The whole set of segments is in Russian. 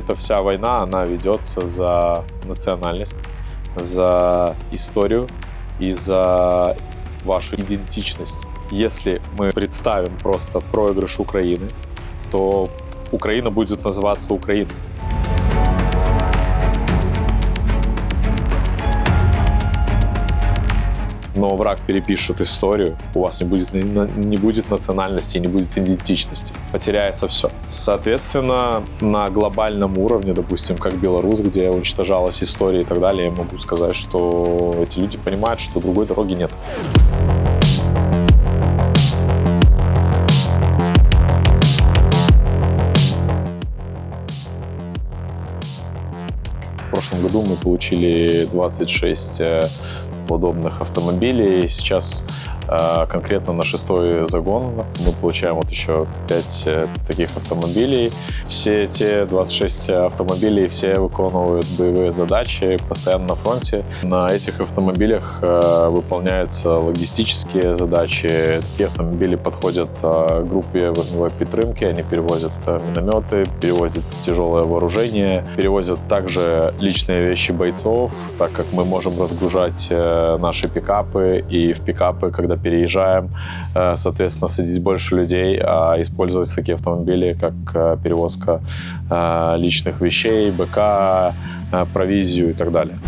эта вся война, она ведется за национальность, за историю и за вашу идентичность. Если мы представим просто проигрыш Украины, то Украина будет называться Украиной. Но враг перепишет историю, у вас не будет, не будет национальности, не будет идентичности, потеряется все. Соответственно, на глобальном уровне, допустим, как Беларусь, где уничтожалась история и так далее, я могу сказать, что эти люди понимают, что другой дороги нет. В прошлом году мы получили 26 подобных автомобилей. Сейчас э, конкретно на шестой загон мы получаем вот еще 5 э, таких автомобилей. Все эти 26 автомобилей, все выполняют боевые задачи постоянно на фронте. На этих автомобилях э, выполняются логистические задачи. Такие автомобили подходят группе огневой підтримки, они перевозят минометы, перевозят тяжелое вооружение, перевозят также личные вещи бойцов, так как мы можем разгружать наши пикапы, и в пикапы, когда переезжаем, э, соответственно, садить больше людей, а использовать такие автомобили, как э, перевозка э, личных вещей, БК, провизию и так далее.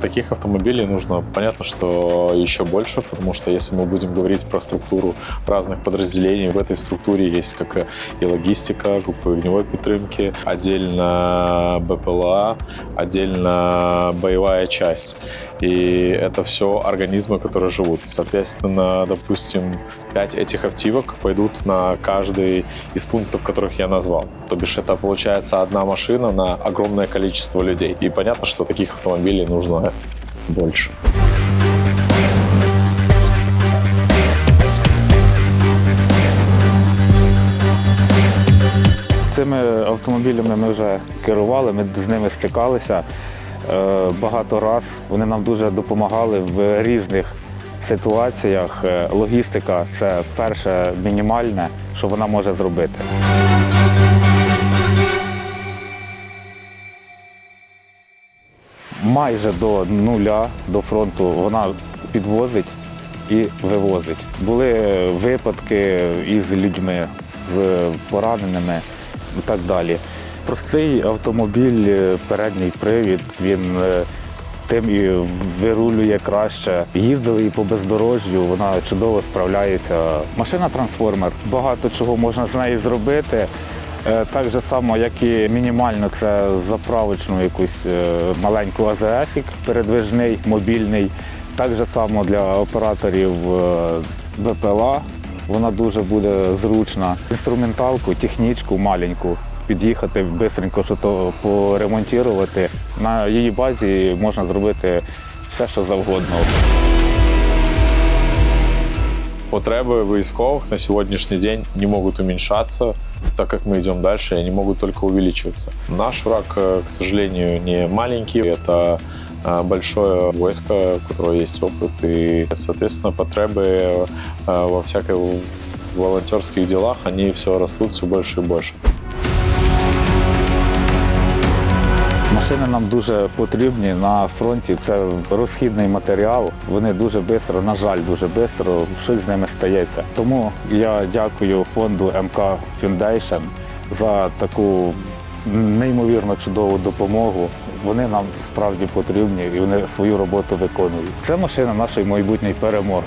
Таких автомобилей нужно, понятно, что еще больше, потому что если мы будем говорить про структуру разных подразделений, в этой структуре есть как и логистика, группа огневой підтримки, отдельно БПЛА, отдельно боевая часть. И это все организмы, которые живут. Соответственно, допустим, 5 этих автивок пойдут на каждый из пунктов, которых я назвал. То бишь это получается одна машина на огромное количество людей. И понятно, что таких автомобилей нужно больше. Цими автомобілями ми вже керували, ми з ними стикалися багато раз. Вони нам дуже допомагали в різних ситуаціях. Е, Логістика це перше мінімальне, що вона може зробити. Майже до нуля до фронту вона підвозить і вивозить. Були випадки із людьми, з пораненими і так далі. Простий автомобіль, е, передній привід, він е, тим і вирулює краще. Їздили і по бездорожжю, вона чудово справляється. Машина трансформер. Багато чого можна з нею зробити. Е, Так же само, як і мінімально, це заправочну якусь маленьку АЗС, передвижний, мобільний. Так же само для операторів БПЛА. Вона дуже буде зручна. Інструменталку, технічку маленьку. Під'їхати швидко, що то поремонтувати. На її базі можна зробити все, що завгодно. Потреби військовых на сегодняшний день не могут уменьшаться, так как мы идем дальше, и они могут только увеличиваться. Наш враг, э, к сожалению, не маленький, это э, большое войско, у которого есть опыт, и, соответственно, потребы э, во всяких волонтерских делах, они все растут все больше и больше. Машини нам дуже потрібні на фронті. Це розхідний матеріал. Вони дуже швидко, на жаль, дуже швидко щось з ними стається. Тому я дякую фонду МК Foundation за таку неймовірно чудову допомогу. Вони нам справді потрібні і вони свою роботу виконують. Це машина нашої майбутньої перемоги.